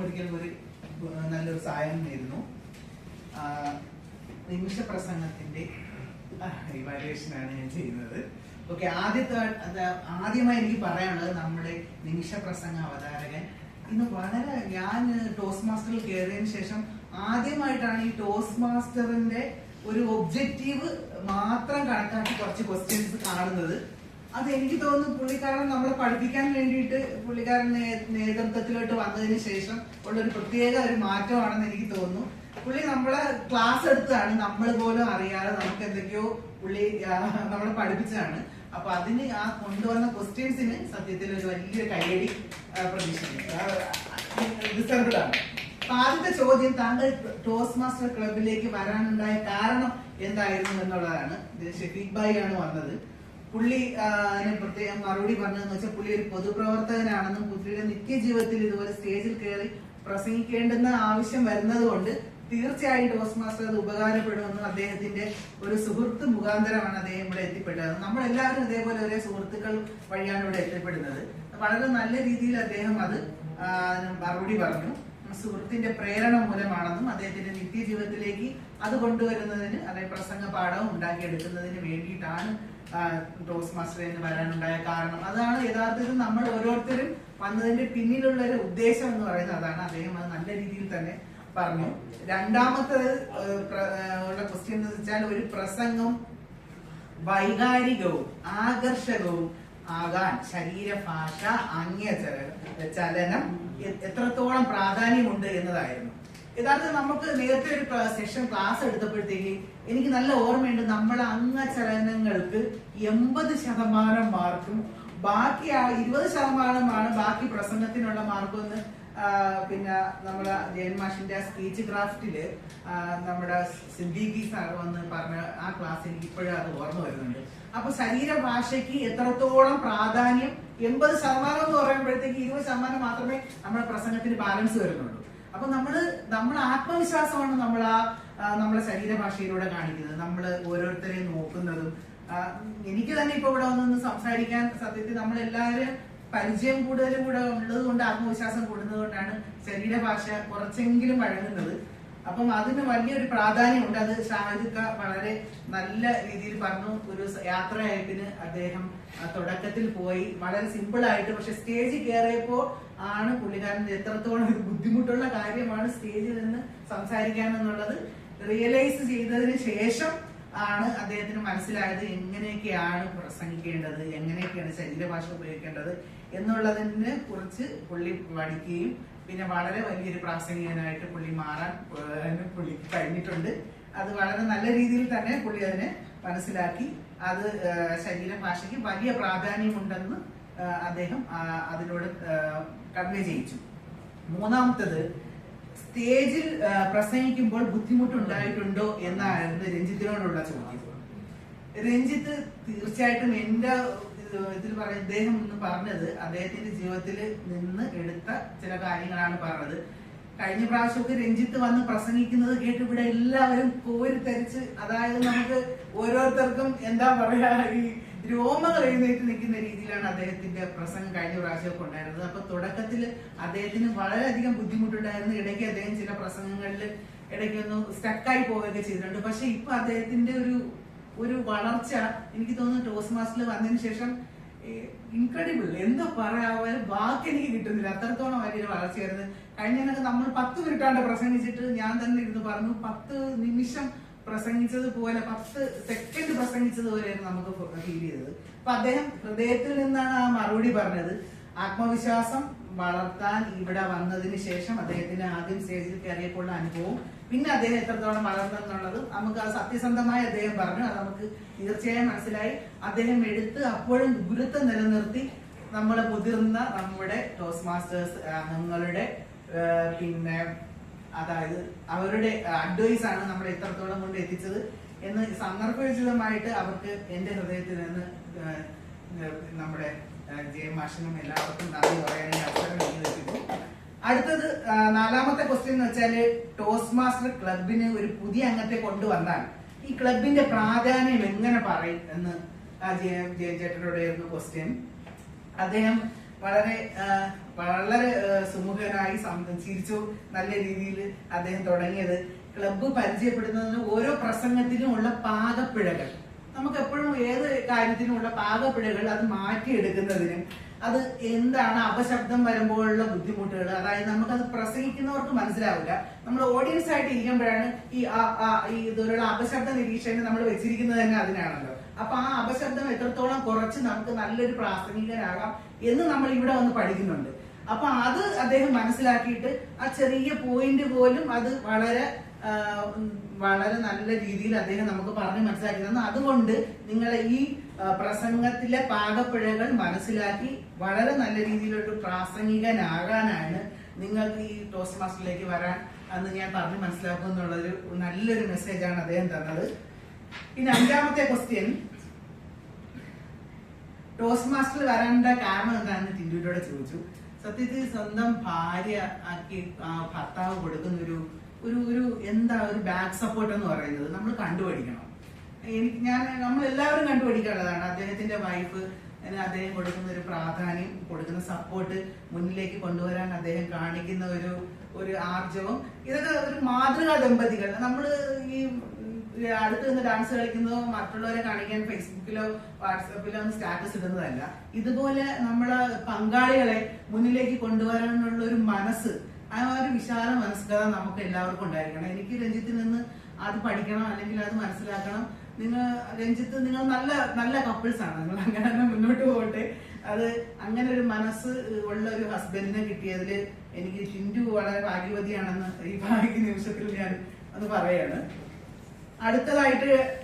ഒരിക്കലും ഒരു നല്ലൊരു സഹായം നേരുന്നു നിമിഷ പ്രസംഗത്തിന്റെ ഇവാലുവേഷൻ ആണ് ഞാൻ ചെയ്യുന്നത്. ഓക്കെ ആദ്യത്തെ ആദ്യമായി എനിക്ക് പറയാനുള്ളത് നമ്മുടെ നിമിഷ പ്രസംഗ അവതാരകൻ. ഇന്ന് വളരെ ഞാൻ ടോസ് മാസ്റ്ററിൽ കയറിയതിനു ശേഷം ആദ്യമായിട്ടാണ് ഈ ടോസ് മാസ്റ്ററിന്റെ ഒരു ഒബ്ജക്റ്റീവ് മാത്രം കണക്കാക്കി കുറച്ച് ക്വസ്റ്റ്യൻസ് കാണുന്നത്. അത് എനിക്ക് തോന്നുന്നു പുള്ളിക്കാരൻ നമ്മളെ പഠിപ്പിക്കാൻ വേണ്ടിയിട്ട് പുള്ളിക്കാരൻ നേതൃത്വത്തിലോട്ട് വന്നതിന് ശേഷം ഉള്ള ഒരു പ്രത്യേക ഒരു മാറ്റമാണെന്ന് എനിക്ക് തോന്നുന്നു. പുള്ളി നമ്മളെ ക്ലാസ് എടുത്തതാണ്. നമ്മൾ പോലും അറിയാതെ നമുക്ക് എന്തൊക്കെയോ പുള്ളി നമ്മളെ പഠിപ്പിച്ചതാണ്. അപ്പൊ അതിന് ആ കൊണ്ടുവന്ന ക്വസ്റ്റ്യൻസിന് സത്യത്തിൽ ഒരു വലിയൊരു കയ്യടി പ്രതീക്ഷിക്കുന്നു. ആദ്യത്തെ ചോദ്യം താങ്കൾ ടോസ് മാസ്റ്റർ ക്ലബിലേക്ക് വരാനുണ്ടായ കാരണം എന്തായിരുന്നു എന്നുള്ളതാണ്. ഷെഫീഖ് ഭായി ആണ് വന്നത്. പുള്ളി പ്രത്യേകം മറുപടി പറഞ്ഞതെന്ന് വെച്ചാൽ പുള്ളി ഒരു പൊതുപ്രവർത്തകനാണെന്നും പുള്ളിയുടെ നിത്യ ജീവിതത്തിൽ ഇതുപോലെ സ്റ്റേജിൽ കയറി പ്രസംഗിക്കേണ്ടുന്ന ആവശ്യം വരുന്നത് കൊണ്ട് തീർച്ചയായും ടോസ് മാസ്റ്റർ അത് ഉപകാരപ്പെടുമെന്നും അദ്ദേഹത്തിന്റെ ഒരു സുഹൃത്ത് മുഖാന്തരമാണ് അദ്ദേഹം ഇവിടെ എത്തിപ്പെട്ടത്. നമ്മളെല്ലാവരും ഇതേപോലെ ഒരേ സുഹൃത്തുക്കൾ വഴിയാണ് ഇവിടെ എത്തിപ്പെടുന്നത്. വളരെ നല്ല രീതിയിൽ അദ്ദേഹം അത് മറുപടി പറഞ്ഞു. സുഹൃത്തിന്റെ പ്രേരണ മൂലമാണെന്നും അദ്ദേഹത്തിന്റെ നിത്യജീവിതത്തിലേക്ക് അത് കൊണ്ടുവരുന്നതിന് അതായത് പ്രസംഗ പാഠവും ഉണ്ടാക്കിയെടുക്കുന്നതിന് വേണ്ടിയിട്ടാണ് ടോസ് മാസ്റ്റർ എന്ന് വരാനുണ്ടായ കാരണം. അതാണ് യഥാർത്ഥത്തിൽ നമ്മൾ ഓരോരുത്തരും വന്നതിന്റെ പിന്നിലുള്ള ഒരു ഉദ്ദേശം എന്ന് പറയുന്നത്. അതാണ് അദ്ദേഹം അത് നല്ല രീതിയിൽ തന്നെ പറഞ്ഞു. രണ്ടാമത്തെ ഉള്ള ക്വസ്റ്റ്യൻ എന്ന് വെച്ചാൽ ഒരു പ്രസംഗം വൈകാരികവും ആകർഷകവും ആകാൻ ശരീരഭാഷ ആംഗ്യ ചല- ചലനം എത്രത്തോളം പ്രാധാന്യമുണ്ട് എന്നതായിരുന്നു. യഥാർത്ഥത്തിൽ നമുക്ക് നേരത്തെ ഒരു സെഷൻ ക്ലാസ് എടുത്തപ്പോഴത്തേക്ക് എനിക്ക് നല്ല ഓർമ്മയുണ്ട് നമ്മളെ അംഗചലനങ്ങൾക്ക് എൺപത് ശതമാനം മാർക്കും ബാക്കി ഇരുപത് ശതമാനമാണ് ബാക്കി പ്രസംഗത്തിനുള്ള മാർക്കെന്ന് എന്ന് പിന്നെ നമ്മുടെ ജയൻ മാഷിന്റെ സ്പീച്ച് ക്രാഫ്റ്റിൽ നമ്മുടെ സിദ്ദീഖി സാർ വന്ന് പറഞ്ഞ ആ ക്ലാസ് എനിക്ക് ഇപ്പോഴും അത് ഓർമ്മ വരുന്നുണ്ട്. അപ്പൊ ശരീരഭാഷയ്ക്ക് എത്രത്തോളം പ്രാധാന്യം? എൺപത് ശതമാനം എന്ന് പറയുമ്പോഴത്തേക്ക് ഇരുപത് ശതമാനം മാത്രമേ നമ്മുടെ പ്രസംഗത്തിന് ബാലൻസ് വരുന്നുള്ളൂ. അപ്പൊ നമ്മൾ നമ്മുടെ ആത്മവിശ്വാസമാണ് നമ്മൾ ആ നമ്മളെ ശരീരഭാഷയിലൂടെ കാണിക്കുന്നത്. നമ്മൾ ഓരോരുത്തരെയും നോക്കുന്നതും എനിക്ക് തന്നെ ഇപ്പൊ ഇവിടെ വന്നൊന്ന് സംസാരിക്കാൻ സത്യത്തിൽ നമ്മളെല്ലാവരും പരിചയം കൂടുതലും കൂടെ ഉള്ളത് കൊണ്ട് ആത്മവിശ്വാസം കൂടുന്നത് കൊണ്ടാണ് ശരീരഭാഷ കുറച്ചെങ്കിലും വഴങ്ങുന്നത്. അപ്പം അതിന് വലിയൊരു പ്രാധാന്യമുണ്ട്. അത് ഷാജിക്ക വളരെ നല്ല രീതിയിൽ പറഞ്ഞു. ഒരു യാത്രയപ്പിന് അദ്ദേഹം തുടക്കത്തിൽ പോയി. വളരെ സിമ്പിൾ ആയിട്ട് പക്ഷെ സ്റ്റേജിൽ കയറിയപ്പോൾ ആണ് പുള്ളിക്കാരൻ എത്രത്തോളം ഒരു ബുദ്ധിമുട്ടുള്ള കാര്യമാണ് സ്റ്റേജിൽ നിന്ന് സംസാരിക്കാൻ എന്നുള്ളത് റിയലൈസ് ചെയ്തതിന് ശേഷം ആണ് അദ്ദേഹത്തിന് മനസ്സിലായത് എങ്ങനെയൊക്കെയാണ് പ്രസംഗിക്കേണ്ടത് എങ്ങനെയൊക്കെയാണ് ശരീരഭാഷ ഉപയോഗിക്കേണ്ടത് എന്നുള്ളതിനെ കുറിച്ച് പുള്ളി പഠിക്കുകയും പിന്നെ വളരെ വലിയൊരു പ്രാസംഗികനായിട്ട് പുള്ളി മാറാൻ പുള്ളി കഴിഞ്ഞിട്ടുണ്ട്. അത് വളരെ നല്ല രീതിയിൽ തന്നെ പുള്ളി അതിനെ മനസ്സിലാക്കി. അത് ശരീരഭാഷയ്ക്ക് വലിയ പ്രാധാന്യമുണ്ടെന്ന് അദ്ദേഹം അതിനോട് കൺവേ ചെയ്യിച്ചു. മൂന്നാമത്തത് സ്റ്റേജിൽ പ്രസംഗിക്കുമ്പോൾ ബുദ്ധിമുട്ടുണ്ടായിട്ടുണ്ടോ എന്നായിരുന്നു രഞ്ജിത്തിനോടുള്ള ചോദ്യം. രഞ്ജിത്ത് തീർച്ചയായിട്ടും ഇത് ഇതിൽ പറ ഇദ്ദേഹം ഇന്ന് പറഞ്ഞത് അദ്ദേഹത്തിന്റെ ജീവിതത്തിൽ നിന്ന് എടുത്ത ചില കാര്യങ്ങളാണ് പറഞ്ഞത്. കഴിഞ്ഞ പ്രാവശ്യമൊക്കെ രഞ്ജിത്ത് വന്ന് പ്രസംഗിക്കുന്നത് കേട്ട് ഇവിടെ എല്ലാവരും കോരിത്തരിച്ച് അതായത് നമുക്ക് ഓരോരുത്തർക്കും എന്താ പറയാ ഈ രോമങ്ങൾ എഴുന്നേറ്റ് നിൽക്കുന്ന രീതിയിലാണ് അദ്ദേഹത്തിന്റെ പ്രസംഗം കഴിഞ്ഞ പ്രാവശ്യമൊക്കെ ഉണ്ടായിരുന്നത്. അപ്പൊ തുടക്കത്തിൽ അദ്ദേഹത്തിന് വളരെയധികം ബുദ്ധിമുട്ടുണ്ടായിരുന്നു. ഇടയ്ക്ക് അദ്ദേഹം ചില പ്രസംഗങ്ങളിൽ ഇടയ്ക്കൊന്ന് സ്റ്റക്കായി പോവുകയൊക്കെ ചെയ്തിട്ടുണ്ട്. പക്ഷെ ഇപ്പൊ അദ്ദേഹത്തിന്റെ ഒരു ഒരു വളർച്ച എനിക്ക് തോന്നുന്നു ടോസ് മാസ്റ്റിൽ വന്നതിന് ശേഷം ഇൻക്രെഡിബിൾ എന്താ പറയാ ബാക്കി എനിക്ക് കിട്ടുന്നില്ല. അത്രത്തോളം വലിയൊരു വളർച്ചയായിരുന്നു. കഴിഞ്ഞതിനൊക്കെ നമ്മൾ പത്ത് മിനിറ്റാണ്ട് പ്രസംഗിച്ചിട്ട് ഞാൻ തന്നെ ഇരുന്ന് പറഞ്ഞു പത്ത് നിമിഷം പ്രസംഗിച്ചത് പോലെ പത്ത് സെക്കൻഡ് പ്രസംഗിച്ചത് പോലെയായിരുന്നു നമുക്ക് ഫീൽ ചെയ്തത്. അപ്പൊ അദ്ദേഹം ഹൃദയത്തിൽ നിന്നാണ് ആ മറുപടി പറഞ്ഞത്. ആത്മവിശ്വാസം വളർത്താൻ ഇവിടെ വന്നതിന് ശേഷം അദ്ദേഹത്തിന് ആദ്യം സ്റ്റേജിൽ കയറിയപ്പോഴുള്ള അനുഭവം. പിന്നെ അദ്ദേഹം എത്രത്തോളം വളർന്നെന്നുള്ളത് നമുക്ക് ആ സത്യസന്ധമായി അദ്ദേഹം പറഞ്ഞു. അത് നമുക്ക് തീർച്ചയായും മനസ്സിലായി. അദ്ദേഹം എടുത്ത് അപ്പോഴും ഗുരുത്വം നിലനിർത്തി നമ്മളെ മുതിർന്ന നമ്മുടെ ടോസ് മാസ്റ്റേഴ്സ് അംഗങ്ങളുടെ പിന്നെ അതായത് അവരുടെ അഡ്വൈസ് ആണ് നമ്മളെ എത്രത്തോളം കൊണ്ട് എത്തിച്ചത് എന്ന് സന്ദർഭോചിതമായിട്ട് അവർക്ക് എന്റെ ഹൃദയത്തിൽ നിന്ന് നമ്മുടെ ജയം മാഷിനും എല്ലാവർക്കും നന്ദി ലഭിക്കും അടുത്തത് നാലാമത്തെ ക്വസ്റ്റ്യൻ എന്ന് വെച്ചാൽ ടോസ് മാസ്റ്റർ ക്ലബിന് ഒരു പുതിയ അംഗത്തെ കൊണ്ടുവന്നാൽ ഈ ക്ലബിന്റെ പ്രാധാന്യം എങ്ങനെ പറയും എന്ന് ആ ജയ ജയ ചേട്ടനോടായിരുന്നു ക്വസ്റ്റ്യൻ അദ്ദേഹം വളരെ വളരെ സുമുഖനായി ചിരിച്ചു നല്ല രീതിയിൽ അദ്ദേഹം തുടങ്ങിയത്. ക്ലബ്ബ് പരിചയപ്പെടുന്നതിന് ഓരോ പ്രസംഗത്തിനും ഉള്ള പാകപ്പിഴകൾ നമുക്ക് എപ്പോഴും ഏത് കാര്യത്തിനുമുള്ള പാകപ്പിഴകൾ അത് മാറ്റിയെടുക്കുന്നതിനും അത് എന്താണ് അപശബ്ദം വരുമ്പോഴുള്ള ബുദ്ധിമുട്ടുകൾ അതായത് നമുക്കത് പ്രസംഗിക്കുന്നവർക്ക് മനസ്സിലാവില്ല. നമ്മൾ ഓഡിയൻസ് ആയിട്ട് ഇരിക്കുമ്പോഴാണ് ഈ ഈ ഇതുപോലുള്ള അപശബ്ദ നിരീക്ഷണം നമ്മൾ വെച്ചിരിക്കുന്നത് തന്നെ അതിനാണല്ലോ. അപ്പൊ ആ അപശബ്ദം എത്രത്തോളം കുറച്ച് നമുക്ക് നല്ലൊരു പ്രാസംഗികനാകാം എന്ന് നമ്മൾ ഇവിടെ വന്ന് പഠിക്കുന്നുണ്ട്. അപ്പൊ അത് അദ്ദേഹം മനസ്സിലാക്കിയിട്ട് ആ ചെറിയ പോയിന്റ് പോലും അത് വളരെ വളരെ നല്ല രീതിയിൽ അദ്ദേഹം നമുക്ക് പറഞ്ഞു മനസ്സിലാക്കി തന്നു. അതുകൊണ്ട് നിങ്ങൾ ഈ പ്രസംഗത്തിലെ പാകപ്പിഴകൾ മനസ്സിലാക്കി വളരെ നല്ല രീതിയിലൊരു പ്രാസംഗികനാകാനാണ് നിങ്ങൾക്ക് ഈ ടോസ്റ്റ് മാസ്റ്ററിലേക്ക് വരാൻ അന്ന് ഞാൻ പറഞ്ഞ് മനസ്സിലാക്കും എന്നുള്ളൊരു നല്ലൊരു മെസ്സേജാണ് അദ്ദേഹം തന്നത്. ഇനി അഞ്ചാമത്തെ ക്വസ്റ്റ്യൻ ടോസ്റ്റ് മാസ്റ്റർ വരേണ്ട കാരണം എന്താണെന്ന് ടിൻഡുവിനോട് ചോദിച്ചു. സത്യത്തിൽ സ്വന്തം ഭാര്യ ആക്കി ഭർത്താവ് കൊടുക്കുന്ന ഒരു ഒരു എന്താ ഒരു ബാക്ക് സപ്പോർട്ട് എന്ന് പറയുന്നത് നമ്മൾ കണ്ടുപഠിക്കണം. ഞാൻ നമ്മൾ എല്ലാവരും കണ്ടുപഠിക്കാനുള്ളതാണ്. അദ്ദേഹത്തിന്റെ വൈഫ് അദ്ദേഹം കൊടുക്കുന്ന ഒരു പ്രാധാന്യം കൊടുക്കുന്ന സപ്പോർട്ട് മുന്നിലേക്ക് കൊണ്ടുവരാൻ അദ്ദേഹം കാണിക്കുന്ന ഒരു ഒരു ആർജവം. ഇതൊക്കെ ഒരു മാതൃകാ ദമ്പതികൾ. നമ്മൾ ഈ അടുത്ത് നിന്ന് ഡാൻസ് കളിക്കുന്നതോ മറ്റുള്ളവരെ കാണിക്കാൻ ഫേസ്ബുക്കിലോ വാട്സാപ്പിലോ ഒന്നും സ്റ്റാറ്റസ് ഇടുന്നതല്ല. ഇതുപോലെ നമ്മളെ പങ്കാളികളെ മുന്നിലേക്ക് കൊണ്ടുവരാനുള്ള ഒരു മനസ്സ് ആ ഒരു വിശാല മനസ്കത നമുക്ക് എല്ലാവർക്കും ഉണ്ടായിരിക്കണം. എനിക്ക് രഞ്ജിത്തിൽ നിന്ന് അത് പഠിക്കണം അല്ലെങ്കിൽ അത് മനസ്സിലാക്കണം. നിങ്ങൾ രഞ്ജിത്ത് നിങ്ങൾ നല്ല നല്ല കപ്പിൾസ് ആണ്. നിങ്ങൾ അങ്ങനെ തന്നെ മുന്നോട്ട് പോകട്ടെ. അത് അങ്ങനെ ഒരു മനസ്സ് ഉള്ള ഒരു ഹസ്ബൻഡിനെ കിട്ടിയതിൽ എനിക്ക് ടിൻഡു വളരെ ഭാഗ്യവതിയാണെന്ന് ഈ ഭാഗ്യ നിമിഷത്തിൽ ഞാൻ അത് പറയാണ്. അടുത്തതായിട്ട്